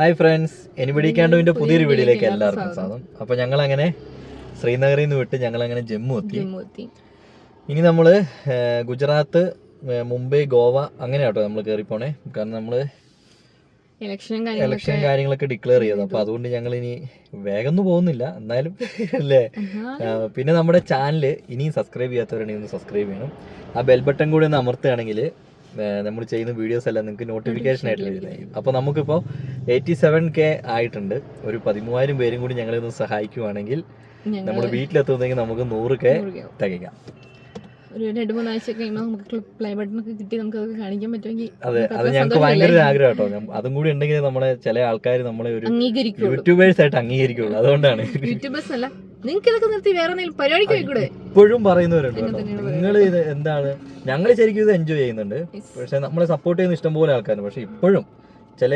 Hi friends anybody ക്യാൻഡുവിന്റെ പുതിയൊരു വീഡിയോയിലേക്ക് എല്ലാവർക്കും സ്വാഗതം. അപ്പൊ ഞങ്ങൾ അങ്ങനെ ശ്രീനഗറിൽ നിന്ന് വിട്ട് ഞങ്ങൾ അങ്ങനെ ജമ്മു എത്തി. ഇനി നമ്മൾ ഗുജറാത്ത് മുംബൈ ഗോവ അങ്ങനെ ആട്ടോ നമ്മൾ കയറിപ്പോണേ പോണേ കാരണം നമ്മൾ ഇലക്ഷനും ഇലക്ഷൻ കാര്യങ്ങളൊക്കെ ഡിക്ലെയർ ചെയ്തു. അപ്പൊ അതുകൊണ്ട് ഞങ്ങൾ ഇനി വേഗം പോകുന്നില്ല. എന്നാലും അല്ലേ? പിന്നെ നമ്മുടെ ചാനൽ ഇനിയും സബ്സ്ക്രൈബ് ചെയ്യാത്തവരാണെങ്കിൽ ഒന്ന് സബ്സ്ക്രൈബ് ചെയ്യണം. ആ ബെൽ ബട്ടൺ കൂടി ഒന്ന് അമർത്തുകയാണെങ്കിൽ നമ്മൾ ചെയ്യുന്ന വീഡിയോസ് എല്ലാം നിങ്ങൾക്ക് നോട്ടിഫിക്കേഷൻ ആയിട്ട് ലഭിക്കുന്നത് അപ്പോൾ നമുക്കിപ്പോൾ എയ്റ്റി സെവൻ കെ ആയിട്ടുണ്ട്. ഒരു പതിമൂവായിരം പേരും കൂടി ഞങ്ങളെ ഒന്ന് സഹായിക്കുവാണെങ്കിൽ നമ്മൾ വീട്ടിലെത്തുന്നെങ്കിൽ നമുക്ക് നൂറ് കെ തികയ്ക്കാം. ഒരു രണ്ട് മൂന്നാഴ്ച കഴിയുമ്പോൾ നമുക്ക് പ്ലേ ബട്ടൺ ഒക്കെ കിട്ടി നമുക്ക് അത് കാണിക്കാൻ പറ്റുമെങ്കിൽ അതെ അത് ഞങ്ങൾക്ക് ഭയങ്കര? ഒരു ആഗ്രഹം കേട്ടോ അതും കൂടി ഉണ്ടെങ്കിൽ നമ്മളെ ചില ആൾക്കാർ നമ്മളെ ഒരു യൂട്യൂബേഴ്സ് ആയിട്ട് അംഗീകരിക്കുള്ളൂ. അതുകൊണ്ടാണ്. യൂട്യൂബേഴ്സ് അല്ല. നിങ്ങൾക്ക് ഇതൊക്കെ നിർത്തി വേറെ എന്തെങ്കിലും പരിപാടിക്ക് പോയിക്കൂടെ? ഇപ്പോഴും പറയുന്നവരുണ്ട് നിങ്ങൾ ഇത് എന്താണ്? ഞങ്ങൾ ശരിക്കും ഇത് എൻജോയ് ചെയ്യുന്നുണ്ട്. പക്ഷെ നമ്മളെ സപ്പോർട്ട് ചെയ്യുന്ന ഇഷ്ടംപോലെ ആൾക്കാരുണ്ട്. പക്ഷെ ഇപ്പോഴും ചില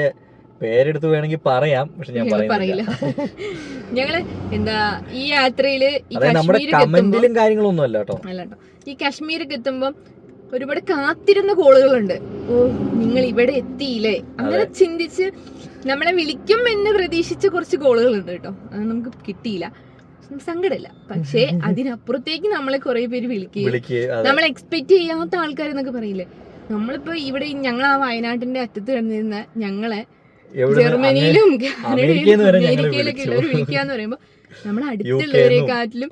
പേരെടുത്ത് വേണമെങ്കിൽ പറയാം പക്ഷെ ഞാൻ പറയില്ല. ഞങ്ങൾ എന്താ ഈ യാത്രയിൽ നമ്മുടെ കമന്റിലും കാര്യങ്ങളൊന്നും അല്ല കേട്ടോ. അല്ല കേട്ടോ. ഈ കാശ്മീരൊക്കെ എത്തുമ്പോ ഒരുപാട് കാത്തിരുന്ന കോളുകളുണ്ട്. ഓ നിങ്ങൾ ഇവിടെ എത്തിയില്ലേ? അങ്ങനെ ചിന്തിച്ച് നമ്മളെ വിളിക്കും എന്ന് പ്രതീക്ഷിച്ച കുറച്ച് കോളുകളുണ്ട് കേട്ടോ. അത് നമുക്ക് കിട്ടിയില്ല. സങ്കടമില്ല പക്ഷേ അതിനപ്പുറത്തേക്ക് നമ്മളെ കുറെ പേര് വിളിക്കുകയും നമ്മൾ എക്സ്പെക്ട് ചെയ്യാത്ത ആൾക്കാരെന്നൊക്കെ പറയില്ലേ? നമ്മളിപ്പോ ഇവിടെ ഞങ്ങൾ ആ വയനാട്ടിന്റെ അറ്റത്ത് കിടന്നിരുന്ന ഞങ്ങളെ ജർമ്മനിയിലും. ഉള്ളവർ വിളിക്കാന്ന് പറയുമ്പോ നമ്മളെ. അടുത്തുള്ളവരെക്കാട്ടിലും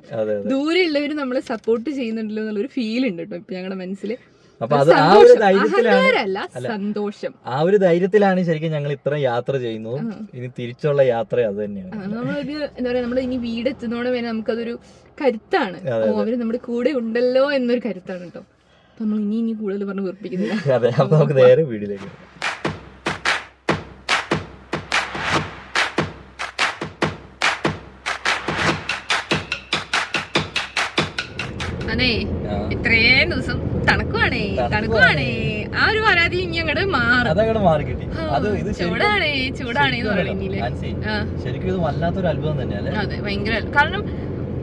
ദൂരെയുള്ളവര് നമ്മളെ സപ്പോർട്ട് ചെയ്യുന്നുണ്ടല്ലോ എന്നുള്ളൊരു ഫീൽ ഉണ്ട് കേട്ടോ ഇപ്പൊ ഞങ്ങളുടെ മനസ്സിൽ അപ്പൊ അത് ആ ഒരു ധൈര്യത്തിലാണ്. സന്തോഷം. ആ ഒരു ധൈര്യത്തിലാണ് ശരിക്കും ഞങ്ങൾ ഇത്ര യാത്ര ചെയ്യുന്നതും ഇനി തിരിച്ചുള്ള യാത്ര അത് തന്നെയാണ്. നമ്മളൊരു എന്താ പറയാ നമ്മൾ ഇനി വീട് എത്തുന്നോടെ വരെ നമുക്കതൊരു കരുത്താണ്. അവർ നമ്മുടെ കൂടെ ഉണ്ടല്ലോ എന്നൊരു കരുത്താണ് കേട്ടോ. നമ്മൾ ഇനി ഇനി കൂടുതൽ പറഞ്ഞു വെറുപ്പിക്കുന്നില്ല. അതെ അപ്പൊ നമുക്ക് നേരെ വീട്ടിലേക്ക് അതെ. ഇത്രയും ദിവസം തണുക്കുവാണേ തണുക്കുവാണേ. ആ ഒരു പരാതി ഇനി അങ്ങോട്ട് മാറും. ചൂടാണേ ചൂടാണേ എന്ന് ശരിക്കും ഇത് വല്ലാത്തൊരു അത്ഭുതം അതെ ഭയങ്കര കാരണം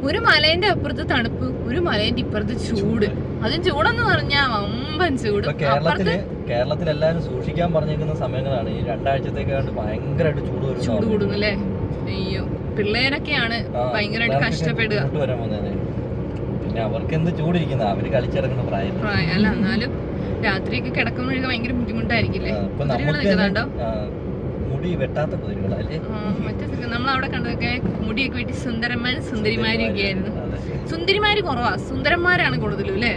ഒരു മലേന്റെ അപ്പുറത്ത് തണുപ്പ് ഒരു മലേന്റെ ഇപ്പുറത്ത് ചൂട്. അതും ചൂടെന്ന് പറഞ്ഞാ വമ്പൻ ചൂട്. കേരളത്തിൽ കേരളത്തിൽ എല്ലാരും സൂക്ഷിക്കാൻ പറഞ്ഞേക്കുന്ന സമയങ്ങളാണ്. ഈ രണ്ടാഴ്ചത്തേക്കാണ്ട് ഭയങ്കരമായിട്ട് ചൂട് ചൂട് കൂടുന്നല്ലേ? അല്ലേ അയ്യോ പിള്ളേരൊക്കെയാണ് ഭയങ്കരമായിട്ട് കഷ്ടപ്പെടുക. പിന്നെ അവർക്ക് എന്ത് ചൂടിരിക്കുന്ന അവർ കളിച്ചിറങ്ങുന്ന പ്രായം. അല്ല എന്നാലും രാത്രിയൊക്കെ കിടക്കുമ്പോഴൊക്കെ ഭയങ്കര ബുദ്ധിമുട്ടായിരിക്കില്ലേ? മുടി വെട്ടാത്ത കുതിരകളല്ലേ മറ്റേ നമ്മൾ അവിടെ കണ്ടതൊക്കെ മുടിയൊക്കെ വെട്ടി സുന്ദരന്മാരും സുന്ദരിമാരും ഒക്കെ ആയിരുന്നു. സുന്ദരിമാര് കുറവാ. സുന്ദരന്മാരാണ് കൂടുതലും അല്ലേ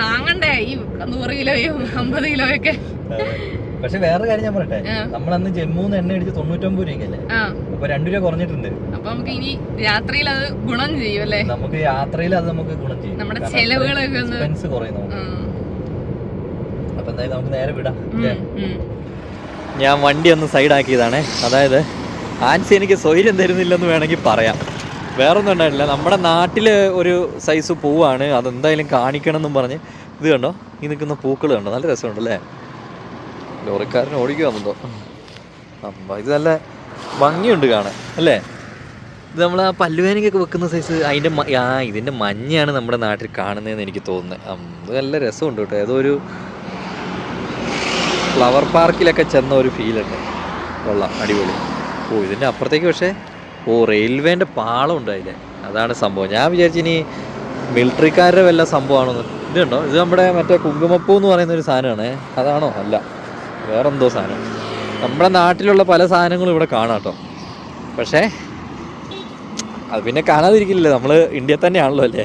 താങ്ങണ്ടേ? ഈ നൂറ് കിലോയും അമ്പത് കിലോയൊക്കെ. പക്ഷെ വേറെ കാര്യം ഞാൻ പറയട്ടെ? നമ്മൾ അന്ന് ജമ്മുന്ന് എണ്ണ അടിച്ച് തൊണ്ണൂറ്റൊമ്പത് രൂപയ്ക്കല്ലേ? അപ്പൊ രണ്ടു രൂപ കുറഞ്ഞിട്ടുണ്ട്. അപ്പൊ നമുക്ക് ഇനി രാത്രിയിൽ അത് ഗുണം ചെയ്യും അല്ലേ? നമുക്ക് യാത്രയിൽ അത് നമുക്ക് ഗുണം ചെയ്യും. നമ്മുടെ ചെലവുകളൊക്കെ ഒന്ന് എക്സ്പെൻസ് കുറയും നമുക്ക്. അപ്പൊ എന്തായാലും നമുക്ക് നേരെ വിടാം. ഞാൻ വണ്ടി ഒന്ന് സൈഡ് ആക്കിയതാണ് അതായത് ആൻസി എനിക്ക് സ്വൈര്യം തരുന്നില്ലെന്ന് വേണമെങ്കിൽ പറയാം. വേറൊന്നും ഉണ്ടായിട്ടില്ല. നമ്മുടെ നാട്ടിൽ ഒരു സൈസ് പൂവാണ്. അതെന്തായാലും കാണിക്കണം എന്നും പറഞ്ഞ് ഇത് കണ്ടോ? ഈ നിൽക്കുന്ന പൂക്കൾ കണ്ടോ? നല്ല രസമുണ്ട് ലോറിക്കാരൻ ഓടിക്കുവാണെന്തോ അമ്മ ഇത് നല്ല ഭംഗിയുണ്ട് കാണാൻ അല്ലേ? ഇത് നമ്മൾ ആ പല്ലുവേനയ്ക്കൊക്കെ വെക്കുന്ന സൈസ് അതിന്റെ ആ ഇതിന്റെ മഞ്ഞയാണ് നമ്മുടെ നാട്ടിൽ കാണുന്നതെന്ന് എനിക്ക് തോന്നുന്നത് ഇത് നല്ല രസമുണ്ട് കേട്ടോ. ഏതോ ഒരു ഫ്ലവർ പാർക്കിലൊക്കെ ചെന്ന ഒരു ഫീലുണ്ട് കൊള്ളാം അടിപൊളി. ഓ ഇതിന്റെ അപ്പുറത്തേക്ക് പക്ഷേ ഓ റെയിൽവേന്റെ പാളം ഉണ്ട് അതിൽ അതാണ് സംഭവം. ഞാൻ വിചാരിച്ചു ഇനി മിലിറ്ററിക്കാരുടെ വല്ല സംഭവമാണോ ഇതുണ്ടോ? ഇത് നമ്മുടെ മറ്റേ കുങ്കുമപ്പൂ എന്ന് പറയുന്ന ഒരു സാധനമാണ്. അതാണോ? അല്ല. വേറെന്തോ സാധനം. നമ്മുടെ നാട്ടിലുള്ള പല സാധനങ്ങളും ഇവിടെ കാണാം കേട്ടോ. പക്ഷേ അത് പിന്നെ കാണാതിരിക്കില്ലല്ലോ. നമ്മൾ ഇന്ത്യ തന്നെയാണല്ലോ അല്ലേ?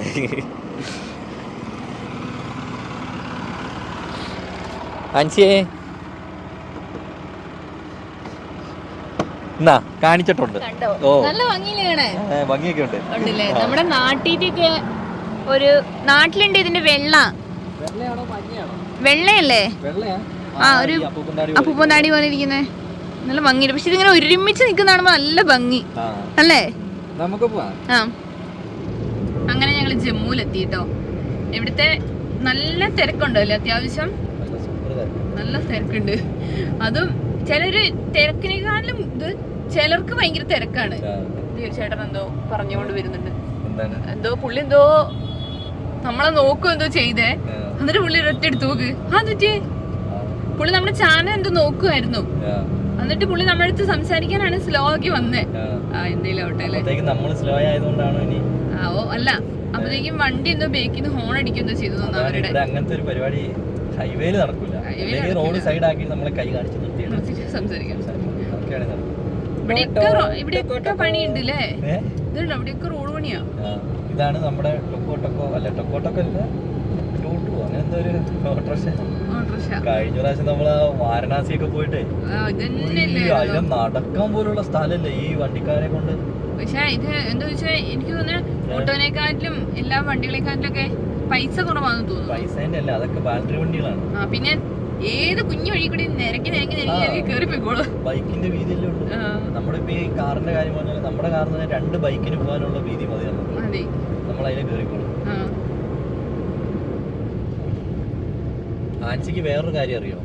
ആൻസിയേ എന്നാ കാണിച്ചിട്ടുണ്ട്. ഓ. നല്ല ഭംഗിയൊക്കെ ഉണ്ട്. നമ്മുടെ നാട്ടിലൊക്കെ ഒരു നാട്ടിലുണ്ട് ഇതിന്റെ വെള്ള. വെള്ളയല്ലേ? വെള്ളയാ. ആ, ഒരു അപ്പൂപ്പന്താടി പോലെ ഇരിക്കുന്നേ. നല്ല ഭംഗിയുണ്ട്. പക്ഷെ ഇതിങ്ങനെ ഒരുമിച്ച് നിൽക്കുന്നതാണ് നല്ല ഭംഗി. അല്ലേ? നമുക്ക് ആ. അങ്ങനെ ഞങ്ങൾ ജമ്മുവിലെത്തി കേട്ടോ ഇവിടുത്തെ നല്ല തിരക്കുണ്ടല്ലേ അത്യാവശ്യം? നല്ല തിരക്കുണ്ട്. അതും ചിലര് തിരക്കിനെക്കാളും ഇത് ചിലർക്ക് ഭയങ്കര തിരക്കാണ്. തീർച്ചയായിട്ടും ചേട്ടൻ എന്തോ പറഞ്ഞുകൊണ്ട് വരുന്നുണ്ട്. എന്തോ പുള്ളി എന്തോ നമ്മളെ നോക്കും എന്തോ ചെയ്തേ. എന്നിട്ട് പുള്ളി ഒറ്റ എടുത്തു നോക്ക്. ആ തെറ്റേ പുള്ളി നമ്മുടെ ചാനൽ എന്തോ നോക്കുമായിരുന്നു. എന്നിട്ട് പുള്ളി നമ്മുടെ അടുത്ത് സംസാരിക്കാനാണ് സ്ലോ ആക്കി വന്നേ. എന്തേലും ആവട്ടെ അല്ലേ? നമ്മൾ സ്ലോ ആയതുകൊണ്ടാണ് ഇനി? ആ ഓ അല്ല. അപ്പത്തേക്കും വണ്ടി എന്തോ ബേക്കിന്ന് ഹോൺ അടിക്കുന്നോ ചെയ്തു അവരുടെ. ഇവിടെ അങ്ങനത്തെ ഒരു പരിപാടി ഹൈവേയിൽ നടക്കില്ല റോഡ് സൈഡ് ആക്കി നമ്മളെ കൈ കാണിച്ച് നിർത്തിയിട്ട് സംസാരിക്കാം. ഇവിടെയൊക്കെ പണിയുണ്ട് അല്ലേ? ഇതുണ്ട്? അവിടെയൊക്കെ റോഡ് പണിയാ? ഇതാണ് നമ്മുടെ ടൊക്കോ ടൊക്കോ അല്ല ടൊക്കോ ടൊക്കോ അല്ല. ടൂ ടു അങ്ങനെ ഒരു ഓട്ടോറിക്ഷ. കഴിഞ്ഞ പ്രാവശ്യം നമ്മൾ വാരണാസി ഒക്കെ പോയിട്ടേ അതിന് നടക്കാൻ പോലുള്ള സ്ഥലല്ലേ ഈ വണ്ടിക്കാരെ കൊണ്ട്? പക്ഷെ ഇത് എന്താ വെച്ചാൽ എനിക്ക് തോന്നുന്നത് ഓട്ടോനെക്കാട്ടിലും എല്ലാ വണ്ടികളെക്കാട്ടിലും ഒക്കെ പൈസ കുറവാന്ന് തോന്നുന്നു. പൈസേന്റെ അല്ല അതൊക്കെ ബാറ്ററി വണ്ടികളാണ്. ആ പിന്നെ ഏത് കുഞ്ഞു വഴി കൂടി നിരക്കി നിരക്കി നിരക്കി കയറി പോയിക്കോളൂ ബൈക്കിന്റെ വീതിയല്ലേ ഉള്ളൂ. നമ്മുടെ ഇപ്പൊ ഈ കാറിന്റെ കാര്യം പറഞ്ഞാൽ നമ്മുടെ കാറിന് രണ്ട് ബൈക്കിന് പോകാനുള്ള വീതി മതി നമ്മൾ അതിനെ കയറിക്കോളും ആ ആൻസിക്ക് വേറൊരു കാര്യം അറിയോ?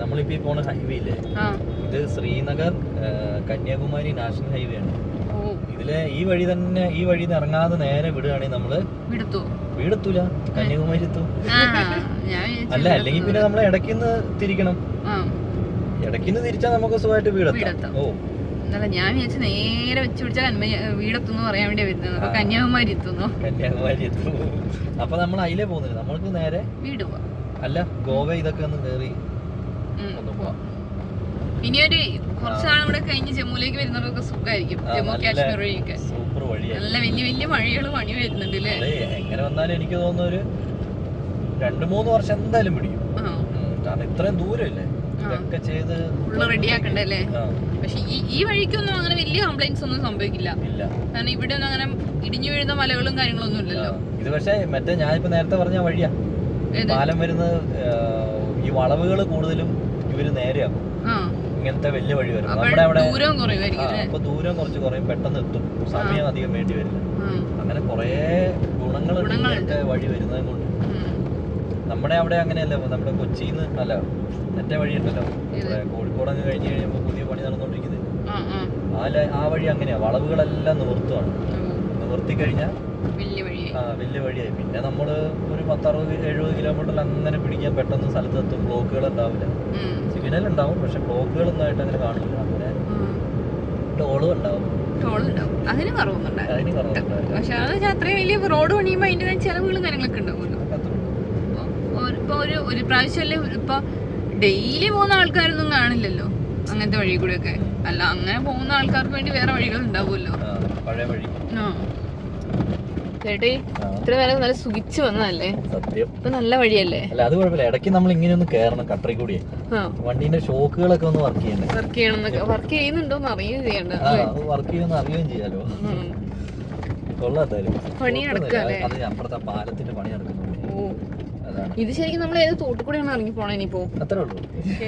നമ്മളിപ്പോ ഈ പോണ ഹൈവേ ഇല്ലേ ഇത് ശ്രീനഗർ കന്യാകുമാരി നാഷണൽ ഹൈവേ ആണ്. ഇതിലെ ഈ വഴി തന്നെ ഈ വഴി ഇറങ്ങാതെ നേരെ വിടുകയാണെങ്കിൽ നമ്മൾ വിടുത്തു? വീടെത്തൂല. കന്യാകുമാരി എത്തും. അല്ല അല്ലെങ്കിൽ പിന്നെ നമ്മളെ ഇടയ്ക്കുന്ന് തിരിക്കണം. ഇടയ്ക്കുന്ന് തിരിച്ചാൽ നമുക്ക് സുഖമായിട്ട് വീടെത്താം. ഓ. ഞാൻ വിചാരിച്ചു നേരെ വെച്ച് പിടിച്ചാൽ കന്മ വീടെത്തുന്നു പറയാൻ വേണ്ടി വരുന്നത്. അപ്പൊ. കന്യാകുമാരി എത്തുന്നു? കന്യാകുമാരി എത്തുന്നു അപ്പൊ നമ്മൾ അതിലേ പോകുന്നില്ല. നമ്മൾക്ക് നേരെ വീട് പോവാം. അല്ല ഗോവ ഇതൊക്കെ ഒന്ന് കയറി ഉം, ഒന്ന് പോവാം. ഇനിയൊരു കുറച്ച് നാളും കൂടെ കഴിഞ്ഞ് ജമ്മുവിലേക്ക് വരുന്നവർക്ക് സുഖമായിരിക്കും. ജമ്മു കാശ്മീർ വഴിയൊക്കെ സൂപ്പർ വഴിയാണ് നല്ല വലിയ വലിയ മഴകൾ പണി വരുന്നുണ്ട് അല്ലേ എങ്ങനെ വന്നാലും എനിക്ക് തോന്നുന്നു ഒരു രണ്ടു മൂന്ന് വർഷം എന്തായാലും പിടിക്കും. കാരണം ഇത്രയും ദൂരമില്ലേ? ഇതൊക്കെ ചെയ്ത് ഫുള്ള് റെഡിയാക്കണ്ടല്ലേ പക്ഷെ ഈ ഈ വഴിക്കൊന്നും അങ്ങനെ വലിയ കംപ്ലൈന്റ്സ് ഒന്നും സംഭവിക്കില്ല. കാരണം ഇവിടെ ഒന്നും അങ്ങനെ ഇടിഞ്ഞു വീഴുന്ന മലകളും കാര്യങ്ങളൊന്നും ഇല്ലല്ലോ. ഇത് പക്ഷേ മറ്റേ ഞാനിപ്പോ നേരത്തെ പറഞ്ഞ വഴിയാ? പാലം വരുന്നത് ഈ വളവുകൾ കൂടുതലും ഇവർ നേരെയാക്കും. ഇങ്ങനത്തെ വലിയ വഴി വരും നമ്മുടെ അവിടെ അപ്പൊ ദൂരം കുറച്ച് കുറയും. പെട്ടെന്ന് എത്തും. സമയം അധികം വേണ്ടി വരില്ല. അങ്ങനെ കുറേ ഗുണങ്ങളുണ്ട്. ഇങ്ങനത്തെ വഴി വരുന്നത് കൊണ്ട്. നമ്മുടെ അവിടെ അങ്ങനെയല്ല. നമ്മുടെ കൊച്ചിന്ന് അല്ല മറ്റേ വഴി ഉണ്ടല്ലോ കോഴിക്കോട് അങ്ങ് കഴിഞ്ഞ് കഴിയുമ്പോൾ പുതിയ പണി നടന്നുകൊണ്ടിരിക്കുന്നത് ആ വഴി അങ്ങനെയാ. വളവുകളെല്ലാം നിവർത്തുവാണ്. നിവർത്തി കഴിഞ്ഞാൽ വലിയ വഴിയായി. പിന്നെ നമ്മൾ ഒരു പത്തറുപത് എഴുപത് കിലോമീറ്ററിൽ അങ്ങനെ പിടിക്കാൻ പെട്ടെന്ന് സ്ഥലത്തെത്തും. ബ്ലോക്കുകൾ ഉണ്ടാവില്ല. സിഗ്നൽ ഉണ്ടാവും പക്ഷെ ബ്ലോക്കുകൾ ആയിട്ട് അങ്ങനെ കാണില്ല. അങ്ങനെ. ടോളും ഉണ്ടാവും അതിന് പക്ഷെ അത് അത്രയും വലിയ റോഡ് പണിയുമ്പോൾ അതിന്റെതായ ചിലവുകളും കാര്യങ്ങളൊക്കെ ഉണ്ടാവുമല്ലോ. അതൊക്കെ ഒരു- ഒരു പ്രാവശ്യമല്ലേ ഡെയിലി പോകുന്ന ആൾക്കാരൊന്നും കാണില്ലല്ലോ അങ്ങനത്തെ വഴി കൂടെയൊക്കെ. അല്ല അങ്ങനെ പോകുന്ന ആൾക്കാർക്ക് വേണ്ടി വേറെ വഴികൾ ഉണ്ടാവുമല്ലോ പഴയ വഴി. ആ. ചേട്ടേ ഇത്ര നേരം നല്ല സുഖിച്ചു വന്നതല്ലേ? സത്യം. ഇപ്പൊ നല്ല വഴിയല്ലേ? അല്ല അത് കുഴപ്പമില്ല. ഇടയ്ക്ക് നമ്മൾ ഇങ്ങനെ ഒന്ന് കയറണം കട്ടറി കൂടി വണ്ടീന്റെ ഷോക്കുകളൊക്കെ ഒന്ന് വർക്ക് ചെയ്യണം വർക്ക് ചെയ്യണമെന്നൊക്കെ വർക്ക് ചെയ്യുന്നുണ്ടോന്ന് അറിയുകയും ചെയ്യണ്ട വർക്ക് ചെയ്യുന്ന അറിയുകയും ചെയ്യാലോ. കൊള്ളാത്തായാലും പണി നടക്കാല്ലേ? അപ്പുറത്തെ പാലത്തിന്റെ പണി നടക്കുന്നുണ്ട്. ഇത് ശരിക്കും നമ്മൾ ഏതോ തോട്ടുകൂടെയാണ് ഇറങ്ങി പോണേ ഇനിയിപ്പോ? അത്രേ ഉള്ളൂ.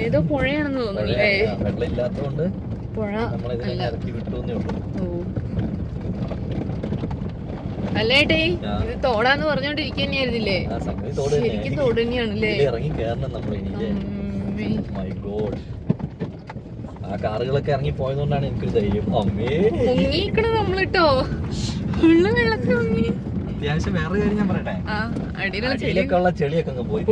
ഏതോ പുഴയാണെന്ന് തോന്നുന്നു അല്ലേ? വെള്ളം ഇല്ലാത്തതുകൊണ്ട് പുഴ നമ്മൾ ഇതിനെ ഇറക്കി വിട്ടു എന്നേ ഉള്ളൂ. അല്ലേട്ടേ ഇത് തോടാന്ന് പറഞ്ഞോണ്ടിരിക്കുക തന്നെയായിരുന്നില്ലേ ശരിക്കും തോട് തന്നെയാണല്ലേ? ഇറങ്ങി കയറണം നമ്മൾ മൈ ഗോഡ് ആ കാറുകളൊക്കെ ഇറങ്ങി പോയതുകൊണ്ടാണ് എനിക്കൊരു ധൈര്യം. അമ്മേ. മുങ്ങിക്കണ വെള്ളത്തിൽ മുങ്ങി. അത്യാവശ്യം വേറെ കാര്യം ഞാൻ പറയട്ടെ? ചെളിയൊക്കെ ഉള്ള ചെളിയൊക്കെ അങ്ങ് പോയി.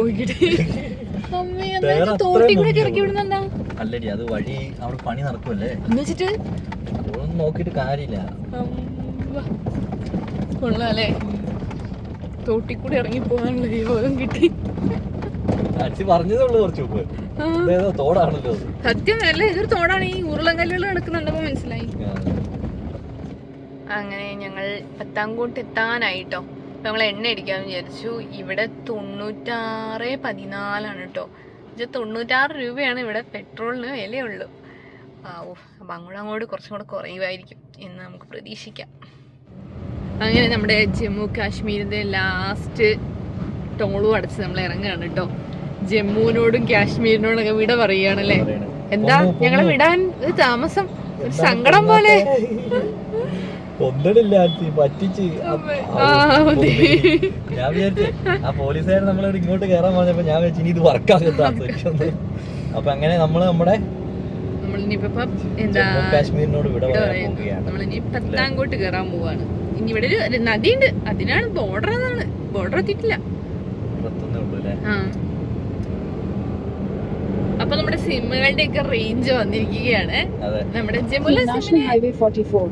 അല്ലടി അത് വഴി അവിടെ പണി നടക്കുമല്ലേ നോക്കിട്ട് കാര്യമില്ല. കൊള്ളാല്ലേ തോട്ടി കൂടെ ഇറങ്ങി പോകാനുള്ള യോഗം കിട്ടി. അടിച്ച് പറഞ്ഞതേ ഉള്ളൂ കുറച്ച് മുമ്പ്. തോടാണല്ലോ സത്യം അല്ലേ? ഇതൊരു തോടാണ്. ഈ ഉരുളങ്കല്ലുകൾ കിടക്കുന്നുണ്ടപ്പോ മനസ്സിലായി. അങ്ങനെ ഞങ്ങൾ പത്താംകോട്ട് എത്താനായിട്ടോ. അപ്പൊ നമ്മൾ എണ്ണ അടിക്കാന്ന് വിചാരിച്ചു. ഇവിടെ തൊണ്ണൂറ്റാറ് പതിനാലാണ് കേട്ടോ തൊണ്ണൂറ്റാറ് രൂപയാണ് ഇവിടെ പെട്രോളിന് വിലയുള്ളൂ. ആ ഓ അപ്പം അങ്ങോട്ട് അങ്ങോട്ട് കുറച്ചും കൂടെ കുറയുമായിരിക്കും എന്ന് നമുക്ക് പ്രതീക്ഷിക്കാം. അങ്ങനെ നമ്മുടെ ജമ്മു കാശ്മീരിന്റെ ലാസ്റ്റ് ടോളും അടച്ച് നമ്മൾ ഇറങ്ങുകയാണ് കേട്ടോ ജമ്മുവിനോടും കാശ്മീരിനോടൊക്കെ വിട പറയുകയാണല്ലേ. എന്താ ഞങ്ങളെ വിടാൻ ഒരു താമസം ഒരു സങ്കടം പോലെ. കൊന്നിടില്ല ആൻസി, പറ്റിച്ച്. ഞാൻ വിചാരിച്ചു ആ പോലീസുകാരൻ നമ്മളോട് ഇങ്ങോട്ട് കയറാൻ പറഞ്ഞപ്പോ ഞാൻ വെച്ച് ഇനി ഇത് വർക്കാകത്താ അപ്പൊ അങ്ങനെ നമ്മൾ നമ്മുടെ നമ്മളിനിയിപ്പോ ഇപ്പം എന്താ കാശ്മീരിനോട് വിട പറയാൻ പോവുകയാണ്. നമ്മളിനി പത്താങ്കോട്ട് കയറാൻ പോവാണ് ഇനി ഇവിടെ ഒരു നദിയുണ്ട്. അതിനാണ് ബോർഡർ എന്നാണ്. ബോർഡർ എത്തിയിട്ടില്ല. അപ്പൊ നമ്മുടെ സിമ്മുകളുടെ ഒക്കെ റേഞ്ച് വന്നിരിക്കുകയാണ്. അതെ. നമ്മുടെ ജമുല National Highway 44.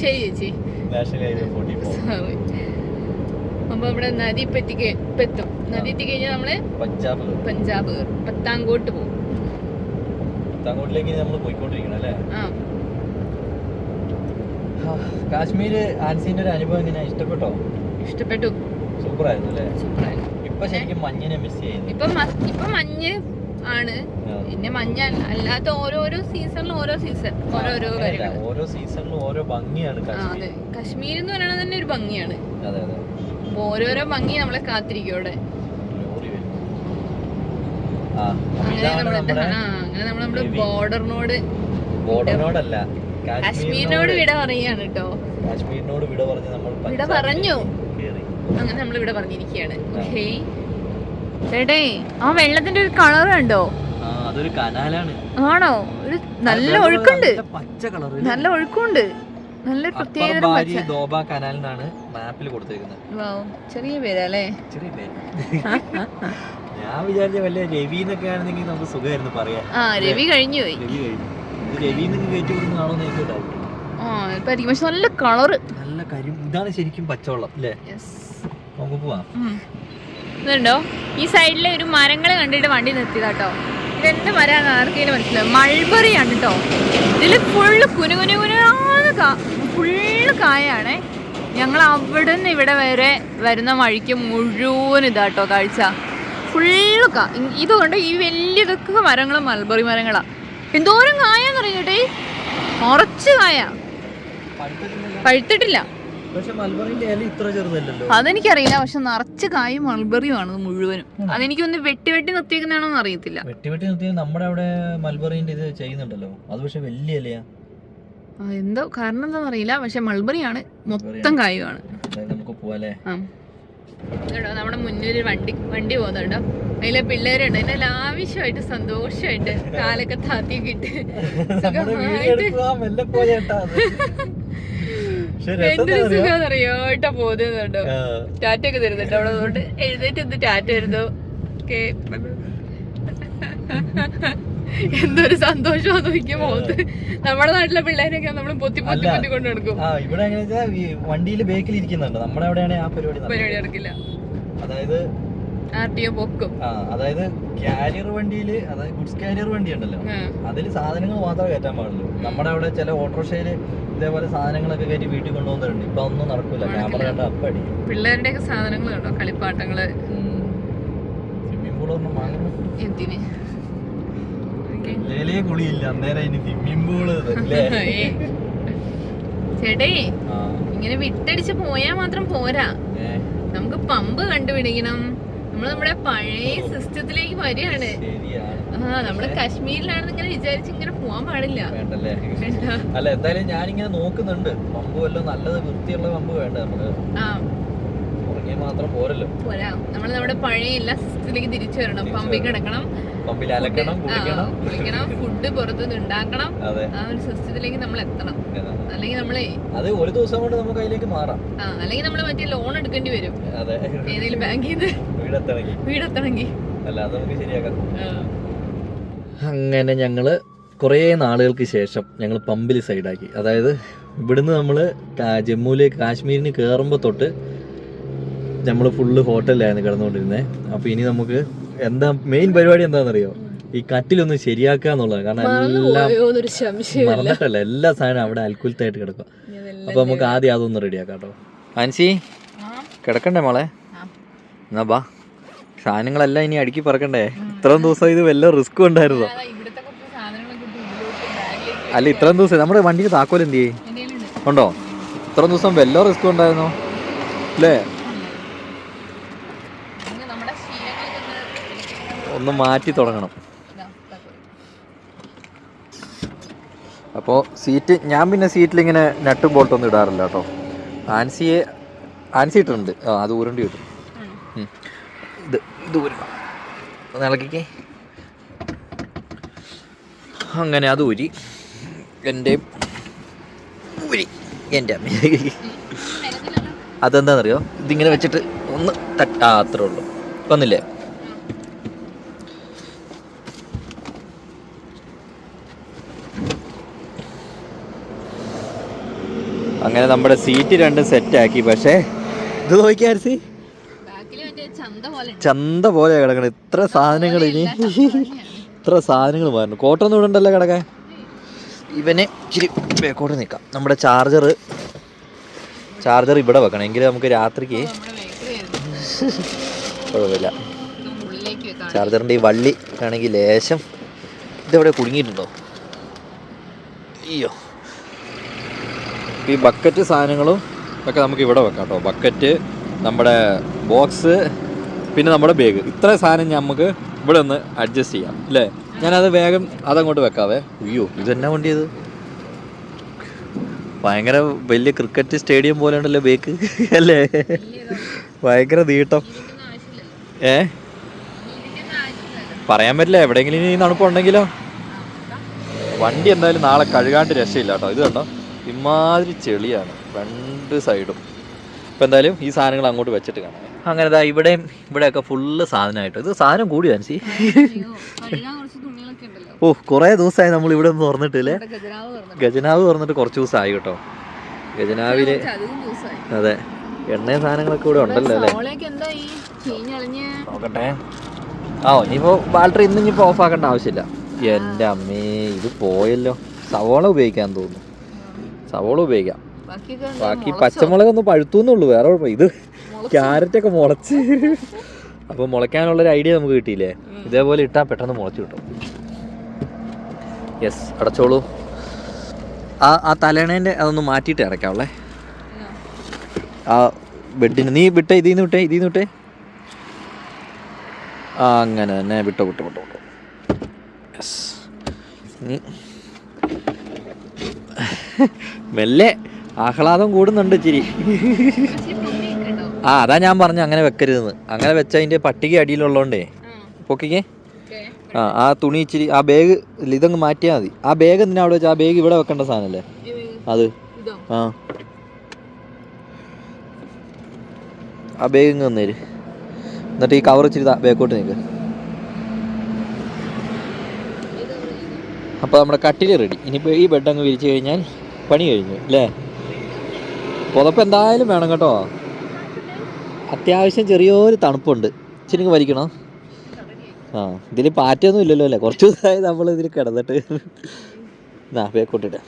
ശരി ചേച്ചി. സോറി അപ്പൊ നമ്മുടെ നദി പറ്റിക്ക് എത്തും. നദി എത്തിക്കഴിഞ്ഞാൽ നമ്മൾ പഞ്ചാബ് പഞ്ചാബ് പത്താംകോട്ട് പത്താങ്കോട്ട് പോകും. അങ്ങോട്ടിലേക്ക് നമ്മൾ പോയിക്കൊണ്ടിരിക്കണം അല്ലേ? ആ. കാശ്മീർ ആൻസിന്റെ ഒരു അനുഭവം എങ്ങനെയാ? ഇഷ്ടപ്പെട്ടോ? ഇഷ്ടപ്പെട്ടു. സൂപ്പർ ആയിരുന്നു അല്ലേ ഇപ്പൊ ശരിക്കും മഞ്ഞിനെ മിസ് ചെയ്യുന്നു. ഇപ്പൊ ഇപ്പൊ മഞ്ഞ് ആണ്. പിന്നെ മഞ്ഞ അല്ല- അല്ലാത്ത ഓരോരോ സീസണിലും ഓരോ സീസൺ ഓരോരോ ഓരോ സീസണിലും ഓരോ ഭംഗിയാണ് കാശ്മീർ അതെ. കശ്മീർ എന്ന് പറയുന്നത് തന്നെ ഒരു ഭംഗിയാണ്. ഓരോരോ ഭംഗി നമ്മളെ കാത്തിരിക്കും അവിടെ. അങ്ങനെ നമ്മൾ നമ്മുടെ. ബോർഡറിനോട് ബോർഡറിനോടല്ല കാശ്മീരിനോട് വിട പറയാണ് കേട്ടോ. കാശ്മീരിനോട് വിട പറഞ്ഞ് നമ്മൾ വിട പറഞ്ഞു. അങ്ങനെ നമ്മൾ ഇവിടെ പറഞ്ഞിരിക്കുകയാണ്. ചേട്ടേ ആ വെള്ളത്തിന്റെ ഒരു കളർ കണ്ടോ? അതൊരു കനാലാണ്. ആണോ? ഒരു നല്ല ഒഴുക്കുണ്ട്. പച്ച കളർ നല്ല ഒഴുക്കുണ്ട്. നല്ല പ്രത്യേക പച്ച. ദോബ കനാലിനാണ് മാപ്പിൽ കൊടുത്തേക്കുന്നത്. ചെറിയ പേരല്ലേ? ചെറിയ പേര്. ഞാൻ വിചാരിച്ച വല്ല രവി എന്നൊക്കെ ആണെന്നെങ്കിൽ നമുക്ക് സുഖമായിരുന്നു പറയാം ആ രവി കഴിഞ്ഞു പോയി രവി കഴിഞ്ഞു. പക്ഷെ നല്ല കളറ് നല്ല കാര്യം ഇതാണ് ശരിക്കും പച്ചവെള്ളം അല്ലേ? നമുക്ക് പോവാം. ഇതുണ്ടോ? ഈ സൈഡിലെ ഒരു മരങ്ങൾ കണ്ടിട്ട് വണ്ടി നിർത്തിയതാട്ടോ. ഇതെന്ത് മരമാണ് ആർക്കെങ്കിലും മനസ്സിലാവും മൾബറി ആണ് കേട്ടോ ഇതിൽ ഫുള്ള് കുനു കുനു കുനാന്ന് ഫുള്ള് കായാണേ. ഞങ്ങൾ അവിടെ നിന്ന് ഇവിടെ വരെ വരുന്ന വഴിക്ക് മുഴുവൻ ഇതാട്ടോ കാഴ്ച. ഫുള്ള് കാ. ഇതുകൊണ്ട് ഈ വലിയതൊക്കെ മരങ്ങളും മൾബറി മരങ്ങളാ. എന്തോരം കായാന്ന് അറിയട്ടെ കുറച്ച് കായ. പഴുത്തിട്ടില്ല. അതെനിക്കറിയില്ല. പക്ഷെ നിറച്ച് കായും മൾബറിയും ആണ് മുഴുവനും. അതെനിക്കൊന്ന് വെട്ടി വെട്ടി നിർത്തിയേക്കുന്നതാണോന്ന് അറിയത്തില്ല. വെട്ടി വെട്ടി നിർത്തി നമ്മുടെ അവിടെ മൽബറിന്റെ ഇത് ചെയ്യുന്നുണ്ടല്ലോ. അത് പക്ഷെ വലിയ ഇലയാ. എന്തോ കാരണം എന്താണെന്നറിയില്ല പക്ഷെ മൾബറിയാണ്. മൊത്തം കായുമാണ് നമുക്ക് പോവാലേ ആ. കേട്ടോ നമ്മുടെ മുന്നിൽ ഒരു വണ്ടി വണ്ടി പോകുന്നുണ്ടോ അതിലെ പിള്ളേരുണ്ട്. അതിന്റെ ലാവശ്യമായിട്ട് സന്തോഷമായിട്ട് കാലൊക്കെ താത്തിയൊക്കെ ഇട്ട് എന്തൊരു? സുഖം അറിയോട്ടാ പോകുന്നുണ്ടോ ടാറ്റ ഒക്കെ തരുന്നുണ്ട് അവിടെ അതുകൊണ്ട് എഴുന്നേറ്റ് എന്ത് ടാറ്റ വരുന്നു ഓക്കെ. എന്തൊരു സന്തോഷമാണ് നോക്കിയ മുഖത്ത് നമ്മുടെ നാട്ടിലെ പിള്ളേരൊക്കെ നമ്മൾ പൊത്തി പൊത്തി. പൊത്തി കൊണ്ട് നടക്കും ഇവിടെ വണ്ടിയിൽ ബേക്കിൽ ഇരിക്കുന്നുണ്ട്. നമ്മുടെ അവിടെയാണ് ആ പരിപാടി പരിപാടി നടക്കില്ല. അതായത് അതായത് കാരിയർ വണ്ടിയിൽ അതായത് ഗുഡ്സ് കാരിയർ വണ്ടി ഉണ്ടല്ലോ. അതിൽ സാധനങ്ങൾ മാത്രമേ കയറ്റാൻ പാടുള്ളൂ. നമ്മുടെ അവിടെ ചില ഓട്ടോറിക്ഷയിൽ ഇതേപോലെ സാധനങ്ങളൊക്കെ കയറ്റി വീട്ടിൽ കൊണ്ടുപോകുന്നുണ്ട് ഇപ്പൊ ഒന്നും നടക്കൂല. ക്യാമറ. കണ്ട അപ്പടി. പിള്ളേരുടെ സാധനങ്ങൾ കണ്ടോ? കളിപ്പാട്ടങ്ങൾ. സ്വിമ്മിംഗ് പൂൾ ഒന്നും വാങ്ങുന്നു എന്തിന്? ലേലേ കുളിയില്ല അന്നേരം ഇനി സ്വിമ്മിംഗ് പൂൾ. ചേട്ടേ ഇങ്ങനെ വിട്ടടിച്ച് പോയാ മാത്രം പോരാ. നമുക്ക് പമ്പ് കണ്ടുപിടിക്കണം. നമ്മൾ നമ്മുടെ പഴയ സിസ്റ്റത്തിലേക്ക് വരികയാണ്. ആ നമ്മൾ കശ്മീരിലാണെന്ന് ഇങ്ങനെ വിചാരിച്ച് ഇങ്ങനെ പോവാൻ പാടില്ല. അല്ല എന്തായാലും ഞാനിങ്ങനെ നോക്കുന്നുണ്ട്. പമ്പ് വല്ലതും നല്ലത് വൃത്തിയുള്ള പമ്പ് വേണ്ട നമുക്ക്? മാത്രം പോരല്ലോ. പോരാ. നമ്മൾ നമ്മുടെ പഴയ എല്ലാ സിസ്റ്റത്തിലേക്ക് തിരിച്ചു വരണം. പമ്പിൽ കിടക്കണം. പമ്പിൽ അലക്കണം ആ, കുളിക്കണം. കുളിക്കണം ഫുഡ് പുറത്തുനിന്ന് ഉണ്ടാക്കണം. അതെ. ആ ഒരു സിസ്റ്റത്തിലേക്ക് നമ്മൾ എത്തണം. അല്ലെങ്കിൽ നമ്മളെ അത് ഒരു ദിവസം കൊണ്ട് നമുക്ക് അതിലേക്ക് മാറാം. ആ അല്ലെങ്കിൽ നമ്മൾ മറ്റേ ലോൺ എടുക്കേണ്ടി വരും. അതെ. ഏതെങ്കിലും ബാങ്കിൽ നിന്ന് വീടെത്തണമെങ്കിൽ. വീടെത്തണമെങ്കിൽ. അല്ല അത് നമുക്ക് ശരിയാക്കാം. അങ്ങനെ ഞങ്ങൾ കുറേ നാളുകൾക്ക് ശേഷം ഞങ്ങൾ പമ്പിൽ സൈഡാക്കി. അതായത് ഇവിടുന്ന് നമ്മൾ ജമ്മുവിലേക്ക് കാശ്മീരിന് കയറുമ്പോൾ തൊട്ട് നമ്മൾ ഫുള്ള് ഹോട്ടലിലായിരുന്നു കിടന്നുകൊണ്ടിരുന്നത് അപ്പോൾ ഇനി നമുക്ക് എന്താ മെയിൻ പരിപാടി എന്താണെന്നറിയോ? ഈ കട്ടിലൊന്ന് ശരിയാക്കുക എന്നുള്ളത് കാരണം എല്ലാം മറന്നിട്ടല്ല എല്ലാ സാധനവും അവിടെ അൽക്കുലത്തായിട്ട് കിടക്കുക അപ്പൊ നമുക്ക് ആദ്യം അതൊന്ന് റെഡിയാക്കാം കേട്ടോ. അൻസി കിടക്കണ്ടേ മോളെ? എന്നാ ബാ സാധനങ്ങളെല്ലാം ഇനി അടുക്കി പറക്കണ്ടേ? ഇത്രയും ദിവസം ഇത് വല്ല റിസ്ക് ഉണ്ടായിരുന്നോ? അല്ല ഇത്രയും ദിവസം നമ്മുടെ വണ്ടിക്ക് താക്കോൽ എന്ത് ചെയ്യേ? ഉണ്ടോ. ഇത്രയും ദിവസം വല്ല റിസ്ക് ഉണ്ടായിരുന്നോ? അല്ലേ ഇനി നമ്മുടെ ശീലങ്ങളൊക്കെ ഒന്ന് മാറ്റി തുടങ്ങണം. അപ്പോൾ സീറ്റ് ഞാൻ പിന്നെ സീറ്റിൽ ഇങ്ങനെ നട്ടും ബോൾട്ടൊന്നും ഇടാറില്ല കേട്ടോ. ആൻസിയെ ആൻസി ഇട്ടുണ്ട് ആ അത് ഊരണ്ടി കിട്ടും. ഇത് ഇത് ഊരണം ഒന്ന് ഇളക്കിക്കേ. അങ്ങനെ അത് ഊരി എന്റെ ഊരി എന്റെ അമ്മ. അതെന്താണെന്നറിയോ ഇതിങ്ങനെ വെച്ചിട്ട് ഒന്ന് തട്ടാ അത്രേ ഉള്ളൂ. വന്നില്ലേ? അങ്ങനെ നമ്മുടെ സീറ്റ് രണ്ടും സെറ്റാക്കി പക്ഷേ ഇത് നോക്കിയാൽ സി? ചന്ത പോലെ. ചന്ത പോലെ കിടക്കണം. ഇത്ര സാധനങ്ങൾ ഇനി. ഇത്ര സാധനങ്ങൾ മാറുന്നു കോട്ടൊന്നും ഇടണ്ടല്ലോ കിടക്കാൻ. ഇവനെ ഇച്ചിരി ബേക്കോട്ട് നിൽക്കാം. നമ്മുടെ ചാർജർ ചാർജർ ഇവിടെ വെക്കണം. എങ്കിൽ നമുക്ക് രാത്രിക്ക് കുഴപ്പമില്ല. ചാർജറിന്റെ ഈ വള്ളി ആണെങ്കിൽ ലേശം ഇതെവിടെ കുടുങ്ങിയിട്ടുണ്ടോ? അയ്യോ. ഈ ബക്കറ്റ് സാധനങ്ങളും ഒക്കെ നമുക്ക് ഇവിടെ വെക്കാം കേട്ടോ. ബക്കറ്റ് നമ്മുടെ ബോക്സ് പിന്നെ നമ്മുടെ ബാഗ് ഇത്ര സാധനം നമുക്ക് ഇവിടെ ഒന്ന് അഡ്ജസ്റ്റ് ചെയ്യാം അല്ലേ? ഞാനത് വേഗം അതങ്ങോട്ട് വെക്കാവേ. അയ്യോ ഇതെന്നാ വണ്ടിയത്? ഭയങ്കര വലിയ ക്രിക്കറ്റ് സ്റ്റേഡിയം പോലെ ഉണ്ടല്ലോ ബേക്ക് അല്ലേ? ഭയങ്കര നീട്ടം. ഏ? പറയാൻ പറ്റില്ല എവിടെയെങ്കിലും ഇനി തണുപ്പുണ്ടെങ്കിലോ വണ്ടി എന്തായാലും നാളെ കഴുകാണ്ട് രക്ഷയില്ല കേട്ടോ. ഇത് കണ്ടോ? ഇമാതിരി ചെളിയാണ് രണ്ട് സൈഡും. ഇപ്പം എന്തായാലും ഈ സാധനങ്ങൾ അങ്ങോട്ട് വെച്ചിട്ട് കാണാം. അങ്ങനെ ദാ ഇവിടെയും ഇവിടെയൊക്കെ ഫുള്ള് സാധനമായിട്ട്. ഇത് സാധനം കൂടി സി അയ്യോ, കഴുകാൻ കുറച്ച് തുണികളൊക്കെ ഉണ്ടല്ലോ ഓ കുറേ ദിവസമായി നമ്മൾ ഇവിടെ ഒന്ന് തുറന്നിട്ടില്ലേ ഗജനാവ് തുറന്നിട്ട്. കുറച്ച് ദിവസമായി കേട്ടോ. ഗജനാവിൽ അതെ എണ്ണയും സാധനങ്ങളൊക്കെ ഇവിടെ ഉണ്ടല്ലോ അല്ലേ? നോക്കട്ടെ. ആ ഇനിയിപ്പോൾ ബാറ്ററി ഇന്ന് ഇനിയിപ്പോൾ ഓഫ് ആക്കേണ്ട ആവശ്യമില്ല. എന്റെ അമ്മേ ഇത് പോയല്ലോ. സവോള ഉപയോഗിക്കാൻ തോന്നുന്നു. സവോള ഉപയോഗിക്കാം. ബാക്കി പച്ചമുളക് ഒന്ന് പഴുത്തുന്നുള്ളൂ വേറെ കുഴപ്പം ഇത് മുളച്ചോ? ക്യാരറ്റ് ഒക്കെ മുളച്ച്. അപ്പോൾ മുളയ്ക്കാനുള്ളൊരു ഐഡിയ നമുക്ക് കിട്ടിയില്ലേ? ഇതേപോലെ ഇട്ടാൽ പെട്ടെന്ന് മുളച്ച് കിട്ടും. യെസ് അടച്ചോളൂ. ആ ആ തലേണേന്റെ അതൊന്ന് മാറ്റിയിട്ട് അടയ്ക്കാവുള്ളേ ആ ബെഡിന്. നീ വിട്ടേ ഇതിൽ നിന്ന് വിട്ടേ ഇതിൽ നിന്ന് വിട്ടേ? ആ അങ്ങനെ തന്നെ. വിട്ടോ വിട്ടോ വിട്ടോ വിട്ടോ. യെസ് നീ മെല്ലെ ആഹ്ലാദം കൂടുന്നുണ്ട് ഇച്ചിരി? ആ അതാ ഞാൻ പറഞ്ഞു അങ്ങനെ വെക്കരുതെന്ന്. അങ്ങനെ വെച്ച അതിന്റെ പട്ടിക അടിയിലുള്ളതുകൊണ്ടേ പൊക്കിക്കേ. ആ ആ തുണി ഇച്ചിരി ആ ബാഗ് ഇതങ്ങ് മാറ്റിയാൽ മതി. ആ ബാഗ് എന്തിനാ അവിടെ വെച്ചാൽ ആ ബാഗ് ഇവിടെ വെക്കേണ്ട സാധനമല്ലേ അത്. ആ. ആ ബാഗ് ഇങ്ങ് വന്നേര് എന്നിട്ട് ഈ കവർ ഇച്ചിരി ബാക്കോട്ട് നിൽക്ക് അപ്പോൾ നമ്മുടെ കട്ടിൽ റെഡി ഇനിയിപ്പോൾ ഈ ബെഡ് അങ്ങ് വിരിച്ചു കഴിഞ്ഞാൽ പണി കഴിഞ്ഞു അല്ലേ? പുതപ്പ് എന്തായാലും വേണം കേട്ടോ. അത്യാവശ്യം ചെറിയൊരു തണുപ്പുണ്ട്. ഇങ്ങ് വലിക്കണോ? ആ ഇതിൽ പാറ്റൊന്നും ഇല്ലല്ലോ അല്ലേ? കുറച്ച് ദിവസമായി നമ്മൾ ഇതിൽ കിടന്നിട്ട്. ആ ബേക്കോട്ടിട്ട്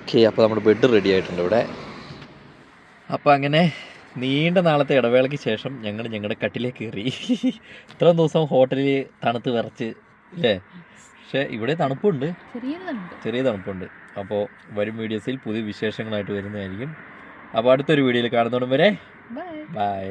ഓക്കെ അപ്പോൾ നമ്മുടെ ബെഡ് റെഡി ആയിട്ടുണ്ട് ഇവിടെ. അപ്പോൾ അങ്ങനെ നീണ്ട നാളത്തെ ഇടവേളയ്ക്ക് ശേഷം ഞങ്ങൾ ഞങ്ങളുടെ കട്ടിലേക്ക് കയറി. ഇത്രയും ദിവസം ഹോട്ടലിൽ തണുത്ത് വിറച്ച് അല്ലേ? പക്ഷേ ഇവിടെ തണുപ്പുണ്ട്. ചെറിയ തണുപ്പുണ്ട്. അപ്പോൾ വരും വീഡിയോസിൽ പുതിയ വിശേഷങ്ങളായിട്ട് വരുന്നതായിരിക്കും. അപ്പോൾ അടുത്തൊരു വീഡിയോയിൽ കാണുന്നോടും വരെ ബൈ.